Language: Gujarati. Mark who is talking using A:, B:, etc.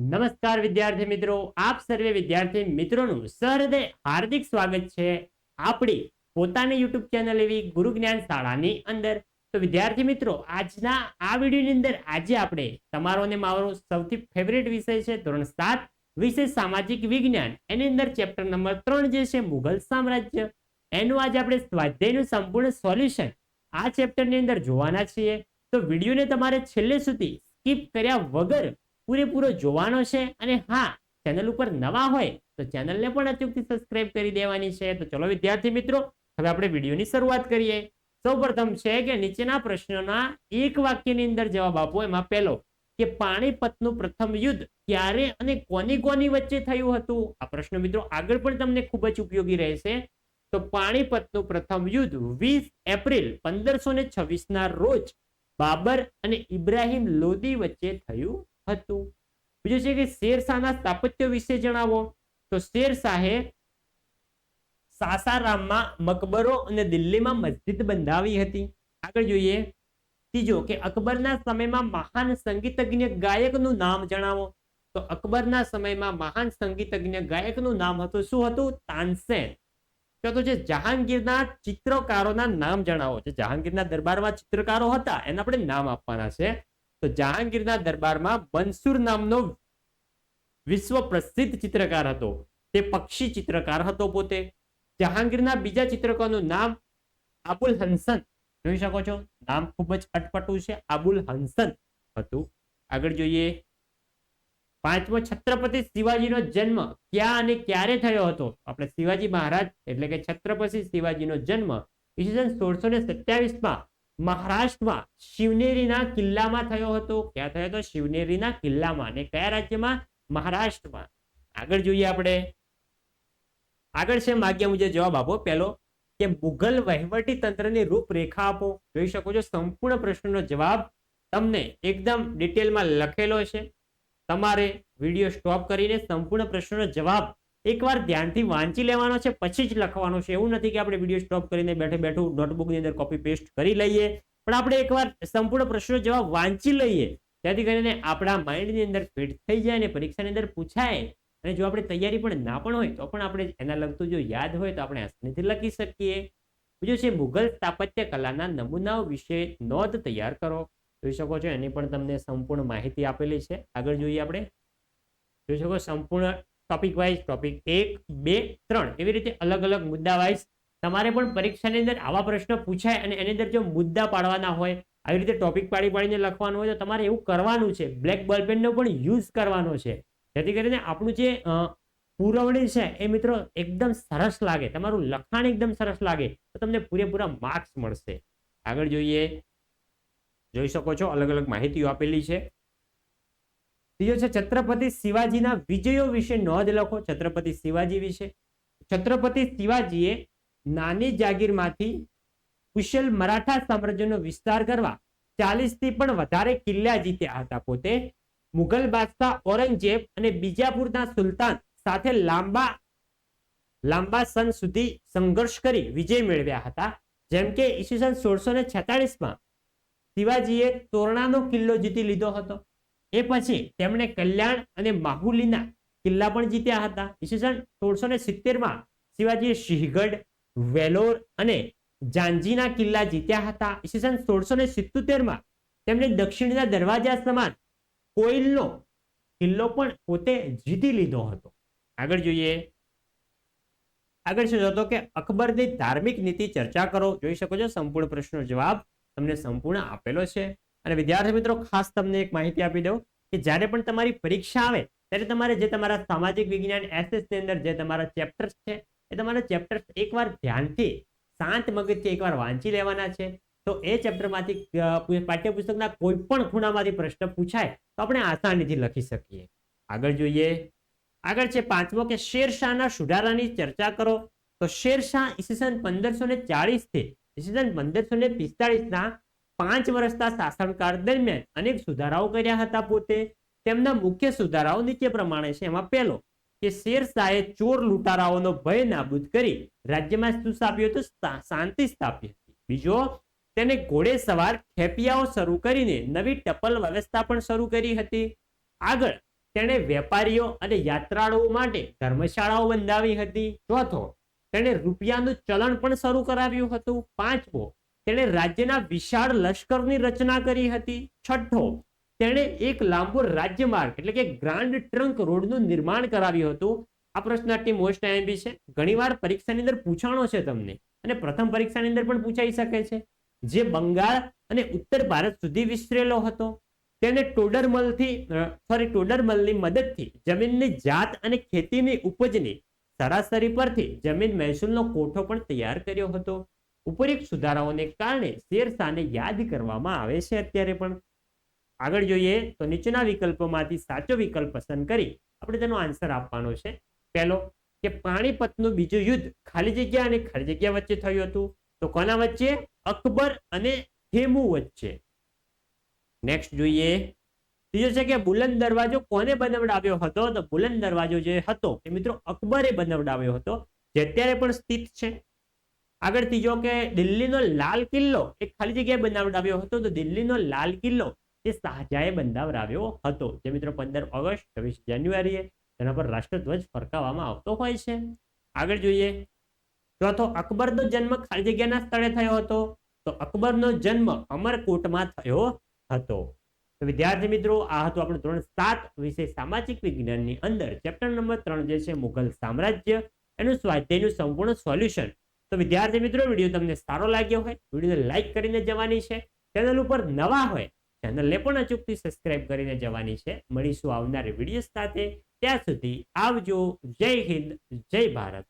A: નમસ્કાર વિદ્યાર્થી મિત્રો, આપ સર્વે વિદ્યાર્થી મિત્રોનું સહૃદય હાર્દિક સ્વાગત છે. આપણી પોતાની યુટ્યુબ ચેનલ એવી ગુરુ જ્ઞાન શાળાની અંદર. તો વિદ્યાર્થી મિત્રો, આજના આ વિડીયોની અંદર આજે આપણે તમારો અને મારો સૌથી ફેવરેટ વિષય છે ધોરણ સાત, વિષય સામાજિક વિજ્ઞાન. એની અંદર ચેપ્ટર નંબર ત્રણ જે છે મુઘલ સામ્રાજ્ય. એનું આજે આપણે સ્વાધ્યાયનું સંપૂર્ણ સોલ્યુશન આ ચેપ્ટરની અંદર જોવાના છીએ. તો વિડીયોને તમારે છેલ્લે સુધી સ્કીપ કર્યા વગર પૂરેપૂરો જોવાનો છે અને હા ચેનલ ઉપર નવા હોય તો ચેનલને પણ અચૂકથી સબસ્ક્રાઇબ કરી દેવાની છે. તો ચલો વિદ્યાર્થી મિત્રો, હવે આપણે વિડીયોની શરૂઆત કરીએ. સૌપ્રથમ છે કે નીચેના પ્રશ્નોના એક વાક્યની અંદર જવાબ આપો. એમાં પહેલો, કે પાણીપતનું પ્રથમ યુદ્ધ ક્યારે અને કોની કોની વચ્ચે થયું હતું? આ પ્રશ્ન મિત્રો આગળ પણ તમને ખૂબ જ ઉપયોગી રહેશે. તો પાણીપતનું પ્રથમ યુદ્ધ વીસ એપ્રિલ પંદરસો ને છવ્વીસના રોજ બાબર અને ઇબ્રાહિમ લોદી વચ્ચે થયું હતું. બીજું છે કે શેરશાહના સ્થાપત્ય વિશે જણાવો. તો શેરશાહે સાસારામમાં મકબરો અને દિલ્હીમાં મસ્જિદ બંધાવી હતી. આગળ જોઈએ. ત્રીજો કે અકબરના સમયમાં મહાન સંગીતજ્ઞ ગાયકનું નામ જણાવો. તો અકબરના સમયમાં મહાન સંગીતજ્ઞ ગાયકનું નામ હતું. શું હતું? તાનસેન. ચોથું છે જહાંગીરના ચિત્રકારોના નામ જણાવો. છે જહાંગીરના દરબારમાં ચિત્રકારો હતા, એના આપણે નામ આપવાના છે. તો જહાંગીરના દરબારમાં બંસુર નામનો વિશ્વ પ્રસિદ્ધ ચિત્રકાર હતો. તે પક્ષી ચિત્રકાર હતો પોતે. જહાંગીરના બીજા ચિત્રકારનું નામ આબુલ હંસન. જોઈ શકો છો, નામ ખૂબ જ અટપટું છે. આબુલ હંસન હતું. આગળ જોઈએ. પાંચમો છત્રપતિ શિવાજીનો જન્મ ક્યાં અને ક્યારે થયો હતો? આપણે શિવાજી મહારાજ એટલે કે છત્રપતિ શિવાજીનો જન્મ ઈસવીસન સોળસો ને સત્યાવીસમાં મહારાષ્ટ્રમાં શિવનેરીના કિલ્લામાં થયો હતો. ક્યાં થયો હતો? શિવનેરીના કિલ્લામાં અને કયા રાજ્યમાં? મહારાષ્ટ્રમાં. આગળ જોઈએ આપણે. આગળ છે માગ્યા મુજબ જવાબ આપો. પહેલો, કે મુઘલ વહીવટી તંત્રની રૂપરેખા આપો. જોઈ શકો છો સંપૂર્ણ પ્રશ્નનો જવાબ તમને એકદમ ડિટેલમાં લખેલો છે. તમારે વીડિયો સ્ટોપ કરીને સંપૂર્ણ પ્રશ્નનો જવાબ એકવાર ધ્યાનથી વાંચી લેવાનો છે, પછી જ લખવાનો છે. એવું નથી કે આપણે વીડિયો સ્ટોપ કરીને બેઠે બેઠું નોટબુકની અંદર કોપી પેસ્ટ કરી લઈએ, પણ આપણે એકવાર સંપૂર્ણ પ્રશ્નો જવાબ વાંચી લઈએ. જેથી કરીને આપણા માઇન્ડની અંદર ફિટ થઈ જાય અને પરીક્ષાની અંદર પૂછાય. અને જો આપણે તૈયારી પણ ના પણ હોય, તો પણ આપણે એના લગતું જો યાદ હોય, તો આપણે આસાનીથી લખી શકીએ. બીજું છે, મુઘલ સ્થાપત્ય કલાના નમૂનાઓ વિશે નોંધ તૈયાર કરો. જોઈ શકો છો, એની પણ તમને સંપૂર્ણ માહિતી આપેલી છે. આગળ જોઈએ આપણે. જોઈ શકો, સંપૂર્ણ ટોપિક વાઇઝ ટોપિક એક, બે, ત્રણ. એવી રીતે અલગ અલગ મુદ્દા વાઇઝ તમારે પણ પરીક્ષાની અંદર આવા પ્રશ્ન પૂછાય અને એની અંદર જો મુદ્દા પાડવાના હોય, આવી રીતે ટોપિક પાડી પાડીને લખવાનું હોય તો તમારે એવું કરવાનું છે. બ્લેક બોલપેનનો પણ યુઝ કરવાનો છે. જેથી કરીને આપણું જે પુરવણી છે એ મિત્રો એકદમ સરસ લાગે. તમારું લખાણ એકદમ સરસ લાગે તો તમને પૂરેપૂરા માર્ક્સ મળશે. આગળ જોઈએ. જોઈ શકો છો અલગ અલગ માહિતીઓ આપેલી છે. ત્રીજો છે છત્રપતિ શિવાજીના વિજયો વિશે નોંધ લખો છત્રપતિ શિવાજી વિશે. છત્રપતિ શિવાજીએ નાની જાગીરમાંથી કુશલ મરાઠા સામ્રાજ્યનો વિસ્તાર કરવા ચાલીસથી પણ વધારે કિલ્લા જીત્યા હતા. પોતે મુઘલ બાદશાહ ઔરંગઝેબ અને બીજાપુરના સુલતાન સાથે લાંબા લાંબા સન સુધી સંઘર્ષ કરી વિજય મેળવ્યા હતા. જેમ કે ઈસવીસન સોળસો ને છેતાળીસમાં શિવાજીએ તોરણાનો કિલ્લો જીતી લીધો હતો. એ પછી તેમણે કલ્યાણ અને માહુલીના કિલ્લા પણ જીત્યા હતા. ઈસવીસન સોળસો ને સિત્તેરમાં શિવાજીએ સિંહગઢ વેલોર અને જાંજીના કિલ્લા જીત્યા હતા. ઈસવીસન સોળસો ને સિત્તોતેરમાં તેમણે દક્ષિણના દરવાજા સમાન કોઈલનો કિલ્લો પણ પોતે જીતી લીધો હતો. આગળ જોઈએ. આગળ શું હતો કે અકબરની ધાર્મિક નીતિ ચર્ચા કરો. જોઈ શકો છો, સંપૂર્ણ પ્રશ્નનો જવાબ તમને સંપૂર્ણ આપેલો છે. અને વિદ્યાર્થી મિત્રો, ખાસ તમને એક માહિતી આપી દઉં કે જ્યારે પણ તમારી પરીક્ષા આવે, ત્યારે તમારે જે તમારા સામાજિક વિજ્ઞાન એસએસની અંદર જે તમારા ચેપ્ટર્સ છે, એ તમારા ચેપ્ટર્સ એકવાર ધ્યાનથી, શાંત મગજથી એકવાર વાંચી લેવાના છે. તો એ ચેપ્ટરમાંથી પાઠ્યપુસ્તકના કોઈ પણ ખૂણામાંથી પ્રશ્ન પૂછાય, તો આપણે આસાનીથી લખી શકીએ. આગળ જોઈએ. આગળ છે પાંચમો કે શેરશાહના સુધારાની ચર્ચા કરો. તો શેરશાહ ઈસવીસન પંદરસો ને ચાળીસથી ઈસવીસન પંદરસો ને પિસ્તાળીસના પાંચ વર્ષના શાસનકાળ દરમિયાન અનેક સુધારાઓ કર્યા હતા પોતે. તેમના મુખ્ય સુધારાઓ નીચે પ્રમાણે છે. એમાં પહેલો, કે શેરશાહે ચોર લૂંટારાઓનો ભય નાબૂદ કરી રાજ્યમાં શું સ્થાપ્યું હતું શાંતિ સ્થાપી હતી. બીજો, તેને ઘોડે સવાર ખેપિયાઓ શરૂ કરીને નવી ટપલ વ્યવસ્થા પણ શરૂ કરી હતી. આગળ, તેણે વેપારીઓ અને યાત્રાળુઓ માટે ધર્મશાળાઓ બંધાવી હતી. ચોથો, તેણે રૂપિયાનું ચલણ પણ શરૂ કરાવ્યું હતું. પાંચમો તેણે રાજ્યના વિશાળ લશ્કરની રચના કરી હતી. છઠ્ઠો, તેણે એક લાંબો રાજ્યમાર્ગ, એટલે કે ગ્રાન્ડ ટ્રંક રોડનું નિર્માણ કરાવ્યું હતું. આ પ્રશ્ન આટલી મોસ્ટ આઈએમપી છે. ઘણીવાર પરીક્ષાની અંદર પૂછાણો છે તમને, અને પ્રથમ પરીક્ષાની અંદર પણ પૂછાઈ શકે છે. જે બંગાળ અને ઉત્તર ભારત સુધી વિસ્તરેલો હતો. તેને ટોડરમલથી સોરી ટોડરમલની મદદથી જમીનની જાત અને ખેતીની ઉપજની સરાસરી પરથી જમીન મહેસૂલનો કોઠો પણ તૈયાર કર્યો હતો. ઉપરોક્ત સુધારાઓને કારણે શેરશાહને યાદ કરવામાં આવે છે અત્યારે પણ. આગળ જોઈએ તો નીચેના વિકલ્પોમાંથી સાચો વિકલ્પ પસંદ કરી આપણે તેનો આન્સર આપવાનો છે. પહેલો, કે પાણીપતનું બીજું યુદ્ધ ખાલી જગ્યા અને ખાલી જગ્યા વચ્ચે થયું હતું. તો કોના વચ્ચે? અકબર અને હેમુ વચ્ચે. નેક્સ્ટ જોઈએ. ત્રીજો છે કે બુલંદ દરવાજો કોને બનાવડાવ્યો હતો? તો બુલંદ દરવાજો જે હતો એ મિત્રો અકબરે બનાવડાવ્યો હતો. જે અત્યારે પણ સ્થિત છે. આગળ ત્રીજો કે દિલ્હીનો લાલ કિલ્લો એ ખાલી જગ્યાએ બંધાવડાવ્યો હતો, તો દિલ્હીનો લાલ કિલ્લો એ શાહજહાએ બંધાવડાવ્યો હતો. જે મિત્રો પંદર ઓગસ્ટ, છવ્વીસ જાન્યુઆરીએ તેના પર રાષ્ટ્રધ્વજ ફરકાવવામાં આવતો હોય છે. આગળ જોઈએ, ચોથો, અકબરનો જન્મ ખાલી જગ્યાના સ્થળે થયો હતો. તો અકબરનો જન્મ અમરકોટમાં થયો હતો. તો વિદ્યાર્થી મિત્રો, આ હતું આપણું ધોરણ સાત વિષય સામાજિક વિજ્ઞાનની અંદર. ચેપ્ટર નંબર ત્રણ જે છે, મુઘલ સામ્રાજ્ય, એનું સ્વાધ્યાયનું સંપૂર્ણ સોલ્યુશન તો વિદ્યાર્થી મિત્રો, વીડિયો તમને સારો લાગ્યો હોય, વિડીયોને લાઈક કરીને જવાની છે, ચેનલ ઉપર નવા હોય, ચેનલને પણ અચૂકથી સબસ્ક્રાઇબ કરીને જવાની છે. મળીશું આવનારી વીડિયો સાથે. ત્યાં સુધી આવજો. જય હિન્દ, જય ભારત.